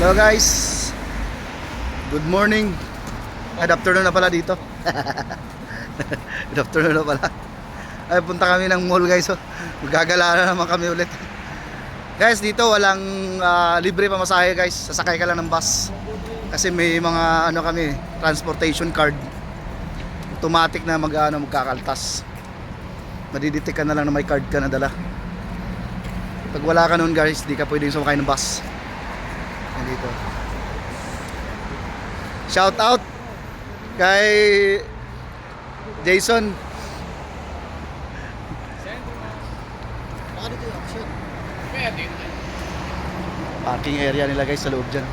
Hello guys. Good morning. Good afternoon na pala dito. Good afternoon na pala. Ay, punta kami ng mall guys. Oh. Magagala na naman kami ulit. Guys, dito walang ah, libre pamasahe guys. Sasakay ka lang ng bus. Kasi may mga ano kami, transportation card. Automatic na mag ano, magkakaltas. Madidetect ka na lang na may card ka na dala. Pag wala ka nun guys, di ka pwedeng sumakay ng bus. Nandito. Shout out kay Jason. Parking area nila guys sa loob dyan.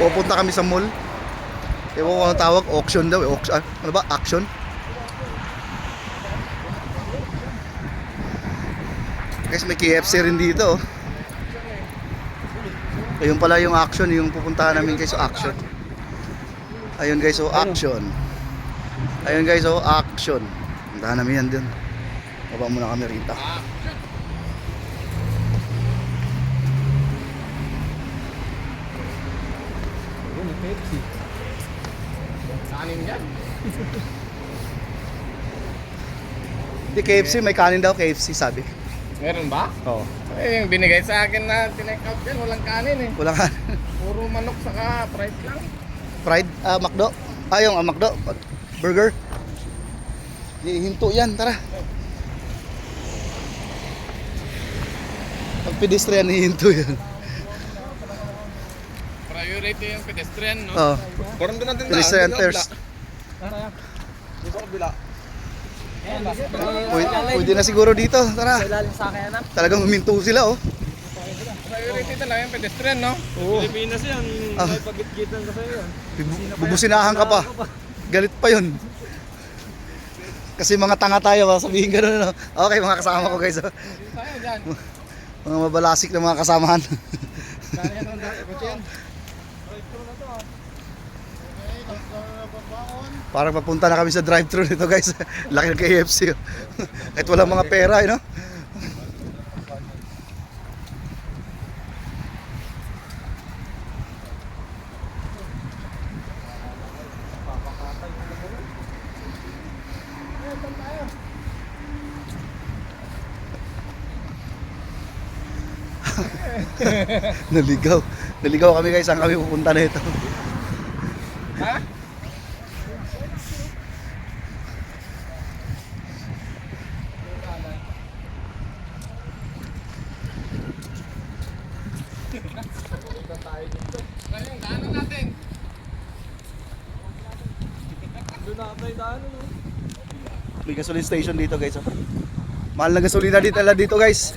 Pupunta kami sa mall. Ewan ko ang tawag, auction daw. eh. Auction, ah, ano ba? Action? Guys, may KFC rin dito. oh. Ayun pala yung action, yung pupuntahan namin guys, so action. Ayun guys, so action. Ayun guys, so action. Puntahan namin yan dun. Baba muna kami rito. Kanin yan. Di KFC, may kanin daw KFC sabi. Meron ba? Oo. Eh, yung binigay sa akin na tinake out yan, walang kanin eh. Walang kanin. Puro manok saka fried lang. Fried, ah, McDo. Ah, yung ah, McDo. Burger. Hihinto yan, tara. Pag pedestrian, hihinto yan. Priority yung pedestrian, no? Oo. Parang doon natin Pedestrian first. Dito sa kabila. Pwede, pwede na siguro dito, tara. Talagang huminto sila, oh. Priority talaga yung pedestrian, no? Oo. Pilipinas yan. Ah. May pagkitgitan ka sa'yo yan. Bubu- Bubusinahan ka pa. Galit pa yun. Kasi mga tanga tayo, baka sabihin gano'n. No? Okay, mga kasama ko guys. oh. Tayo dyan. Mga mabalasik na mga kasamahan. Kaya yan ang dati. Parang papunta na kami sa drive-thru nito guys. Laki ng KFC. Kahit walang mga pera, eh, no? Naligaw. Naligaw kami guys. Saan kami pupunta na ito? Ha? Yung daanan natin? Doon na tayo daan. ano? May gasoline station dito guys. Oh. Mahal na gasolina dito dito guys.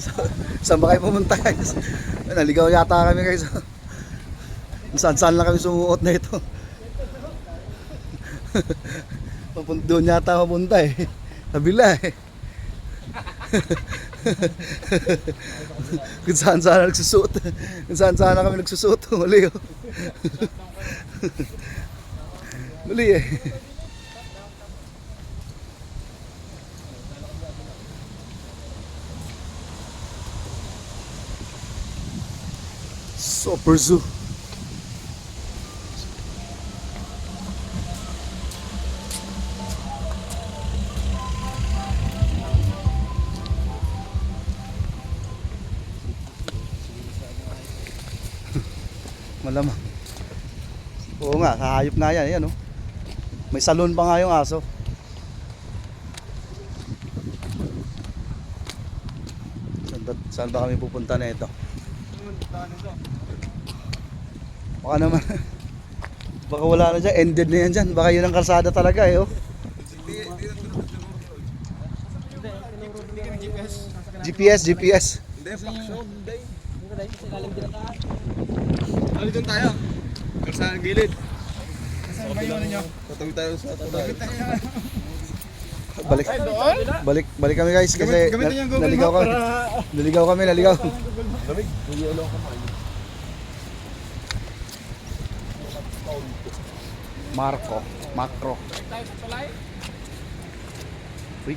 Sa- Saan ba kayo pumunta guys? Naligaw yata kami guys. Saan saan lang kami sumuot na ito. Papunta doon yata mapunta eh. Kabila eh. Kung saan saan nagsusuot. Kung saan saan kami nagsusuot. Mali oh. Mali eh. Super Zoo. Malamang. Oo nga, hayop nga yan. Ayan, oh. May salon pa nga yung aso. Saan ba, saan ba kami pupunta na ito? Baka naman. Baka wala na dyan. Ended na yan dyan. Baka yun ang kalsada talaga eh. Oh. GPS, GPS. Hindi, paksyon. Hindi. tayo doon sa gilid. Saan ba yun ninyo? Tatawid tayo sa tatawid. Balik. Balik balik kami guys kasi naligaw kami. Naligaw kami, naligaw. Lamig. Hindi ulo ka Marco, Macro. Uy.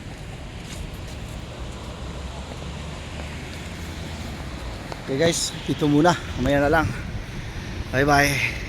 Okay guys, dito muna. Mamaya na lang. Bye bye.